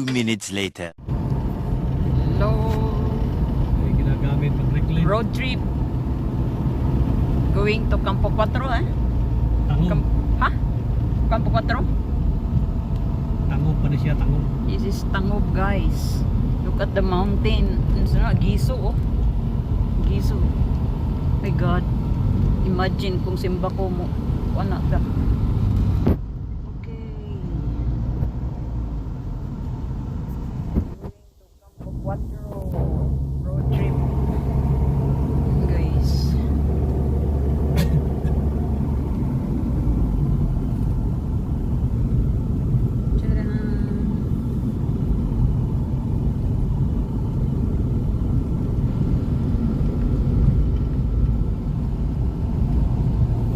minutes later. Hello. Ay, ginagamit pag reclaim. Road trip. Going to Campo 4 eh? Tangog. Cam ha? Campo 4? Tangog pa na siya, tangog. This is Tangob guys. Look at the mountain. Ano na? Giso oh. Giso. My God. Imagine kung simba ko mo. Ano ka? Okay. Going to Campo 4 road trip. Guys. Tcharam.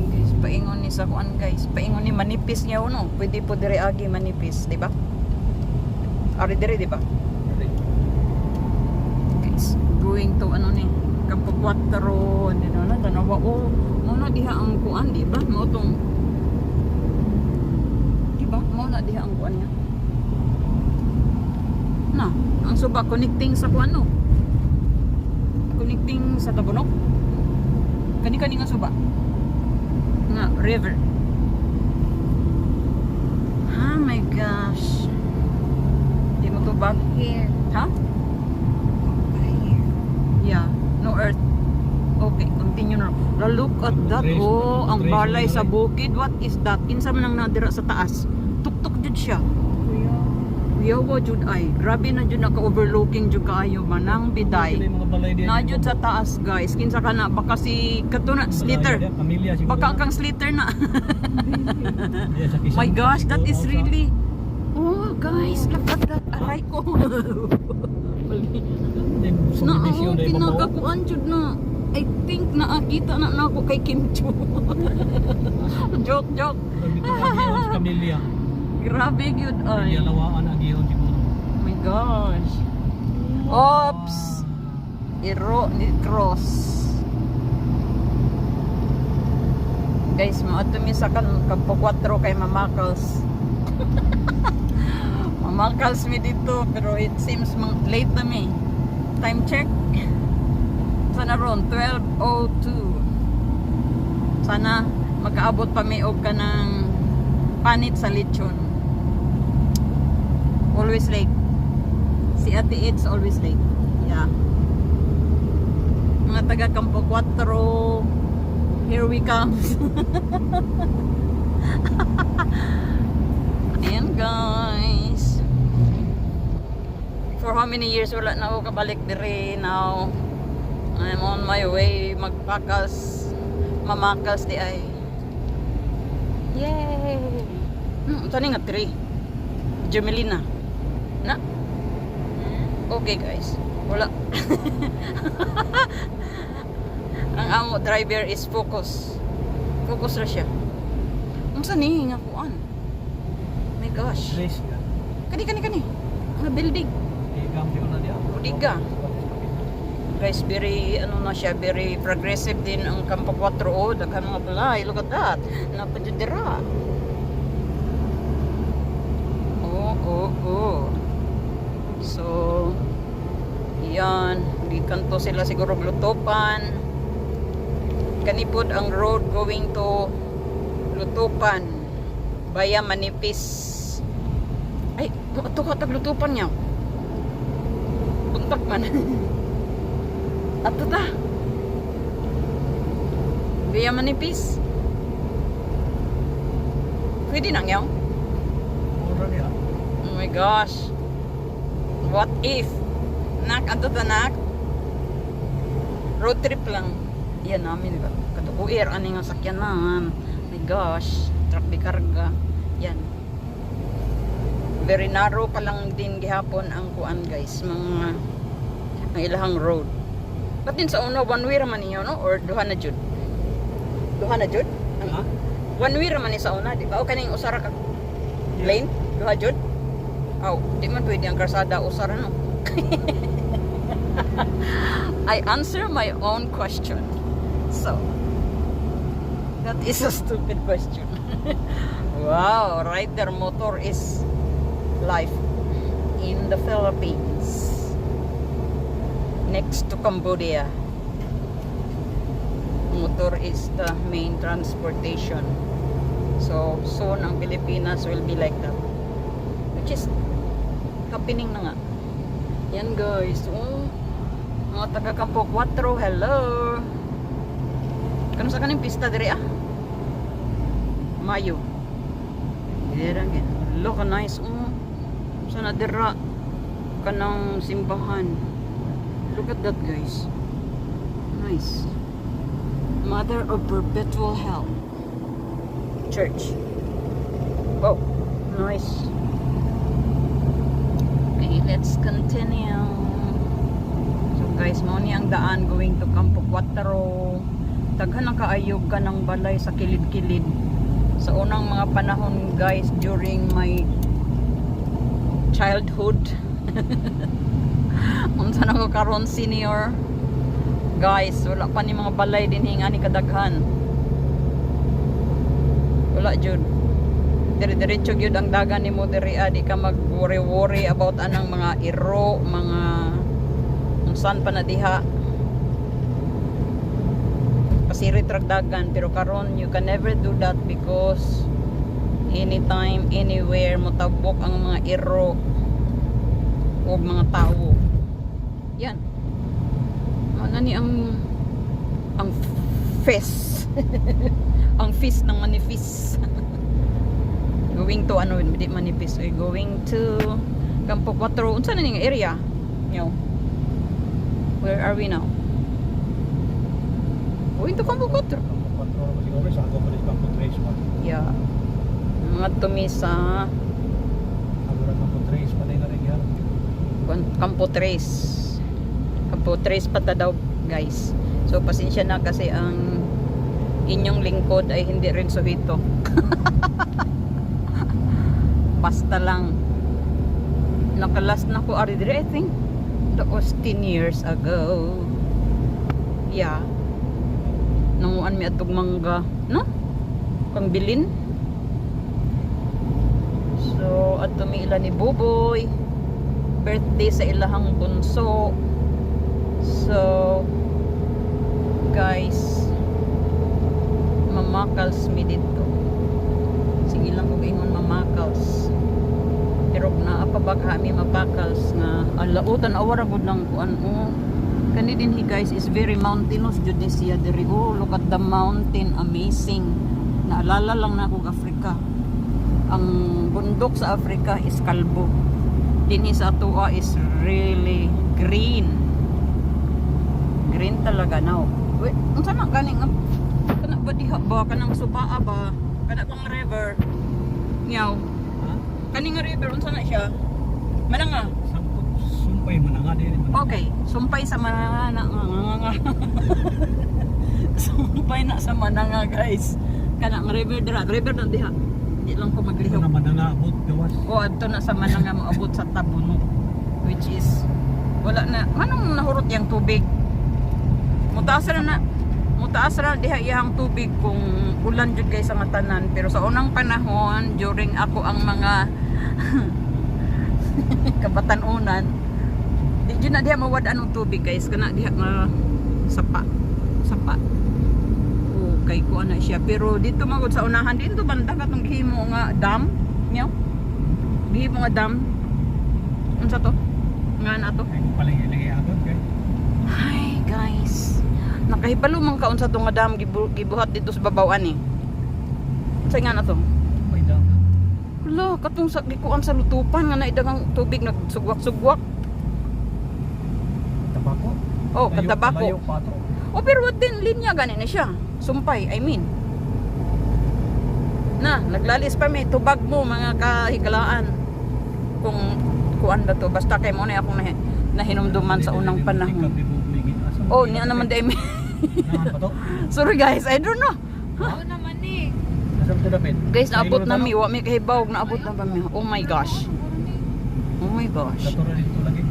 guys paingon ni sa kuan guys paingon ni manipis niya uno. Pwede po dire agi manipis di ba? Ari dire di ba? Guys going to ano ni Campo 4 di na na tanawa o mo na diha ang kuan di ba? Mo tong di ba? Mo na diha ang kuan niya. Na ang suba connecting sa kuan no? Connecting sa tabunok. Kani kani nga suba. Nga river. Oh my gosh. Di mo to back Here. Ha? Here. Yeah. No earth. Okay, continue na. Now, Look at that. Oh, ang balay sa bukid. What is that? Kinsa man ang nadira sa taas. Tuktok jud siya. Kuya. Yawa jud ay. Grabe na jud naka-overlooking jud kaayo manang biday. Na jud sa taas, guys. Kinsa ka na baka si katuna sliter. Baka kang sliter na. My gosh, that is really guys, look at that. Aray ko. Na ako kinagakuan jud na. I think naakita na na ako kay Kim Chu. joke, joke. Grabe Pamilya ay. lawaan agihon siguro. Oh my gosh. Oops. Iro ni cross. Guys, maato mi sa kan 4 kay Mamakals. Mamakals mi dito pero it seems late na mi. Time check. Sana ron 12:02. Sana magkaabot pa mi og kanang panit sa lechon. Always late. Si Ate It's always late. Yeah. Mga taga Campo 4. Here we come. Ayan guys. For how many years wala na ako kabalik dire now. I'm on my way magpakas. Mamakas di ay. Yay! Hmm, tani nga 3. Jermelina. Na? Okay guys. Wala. Ang amo driver is focus. Focus ra siya. Unsa ni nga kuan? My gosh. Kani kani kani. Nga building. Budiga. Guys, very ano na siya, very progressive din ang Campo 4 oh, daghan mga balay. Look at that. Napadidira. Oh, oh, oh. So, yan. Gikan to sila siguro Lutopan. Kanipod ang road going to Lutupan. Baya Manipis. Ay, ito ka tag Lutupan niya. Buntak man. Ato ta. Baya Manipis. Pwede nang yaw. Oh my gosh. What if? Nak, ato ta nak? Road trip lang. Yan namin, di ba? Katukuir, ano yung sakyanan. My gosh. Truck di karga. Yan. Very narrow pa lang din gihapon ang kuan guys. Mga ang ilahang road. Ba't din sa una, one way raman ninyo, no? Or duha na jud? Duha na jud? Ang- Ha? One way raman ni sa una, di ba? O kaning usara ka lane? Duha jud? Aw, di man pwede ang karsada usara no. I answer my own question. So, that is a stupid question. wow, rider motor is life. in the Philippines. Next to Cambodia. Motor is the main transportation. So, soon ang Pilipinas will be like that. Which is happening na nga. Yan guys. Oh, mga taga Campo 4, hello. Kano sa kaning pista diri ah? Mayo. Dira gin. Look nice. Oh. Sana dira kanang simbahan. Look at that guys. Nice. Mother of Perpetual Help. Church. Oh, nice. Okay, let's continue. So guys, mo ni ang daan going to Campo 4. Daghan ang kaayog ka ng balay sa kilid-kilid. Sa unang mga panahon guys, during my childhood. Unsa na ko karon senior. Guys, wala pa ni mga balay din hinga ni kadaghan. Wala jud. Dire-diretso gyud ang dagan nimo diri di ka mag-worry-worry about anang mga iro, mga kung saan pa na diha. Pasirit rag dagan pero karon you can never do that because anytime, anywhere motabok ang mga iro o mga tao. Yan. Ano ni ang ang fest. ang feast ng manifest. going to ano, hindi manifest. We're going to Campo 4. Unsa na ning area? Yo. Where are we now? Going to Campo 4. Kampo 4 siguro sa Kampo 3 pa. Yeah. Mga tumisa Agora Kampo 3 pa din na rin yan. Campo 3. Campo 3 pata daw, guys. So pasensya na kasi ang inyong lingkod ay hindi rin suhito. Basta lang nakalas na ko dire I think that was 10 years ago. Yeah. Nanguan mi atog mangga, no? Kang bilin. So, at ila ni Buboy birthday sa ilahang bunso. So, guys, mamakals mi dito. Sige lang kung ingon mamakals. Pero na apabagha mi mapakals nga alautan awara gud ng kuan o. Kani din he guys is very mountainous jud ni siya diri. Oh, look at the mountain, amazing. Naalala lang na ako Africa. Ang bundok sa Africa is kalbo. Dinhi sa atua is really green. Green talaga now wait unsa na ganing ang kana ba diha ba? Kanang subaa ba? Kana bang river? Nyaw. Ha? kaning nga river unsa na siya? Mananga. Sumpay man nga din. okay sumpay sa mananga na nga. Sumpay na sa mananga guys. Kana nga river dira. River na diha di lang ko Ito maglihok. naman na nga abot gawas. o adto na sa mananga moabot sa tabuno which is wala na. Manong nahurot yang tubig? Mutaas na na. Mutaas na diha iyang tubig kung ulan jud kay sa matanan. Pero sa unang panahon during ako ang mga kabatanunan di na diha mawad-an og tubig guys. Kana diha nga sapa. Sapa kay ko ana siya pero dito magod sa unahan dito banda katong gihimo nga dam nyaw gihimo nga dam unsa to nga na to. Hi guys. Nakahibalo man kaon sa tong nga dam gibu- gibuhat dito sa babawan eh. Sa nga na to. Hala, katong sa gikuan sa lutupan nga naidagang tubig nagsugwak-sugwak. Tabako. Oh, Layo- katabako. Layo pa Oh, pero what din linya gani na siya. Sumpay, I mean. Na, naglalis pa may tubag mo mga kahikalaan. Kung kuan ba to basta kay mo na akong nahi, nahinumduman sa unang panahon. Oh, niya naman dai? Sorry guys, I don't know. Oo naman eh. Guys, naabot na mi. Wa mi kahibaw. Naabot na ba mi? Oh my gosh. Oh my gosh. turo dito lagi.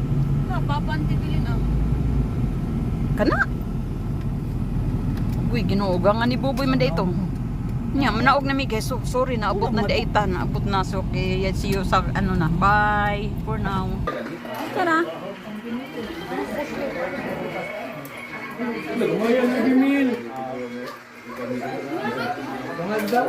Na, papantibilin ah. Kana? Uy, ginuugangan ni Buboy man dito. Nya, manaog na mi kay so, sorry na abot na data na abot na so okay, see you sa ano na. Bye for now. Tara. Lumayan na gimil. Maganda.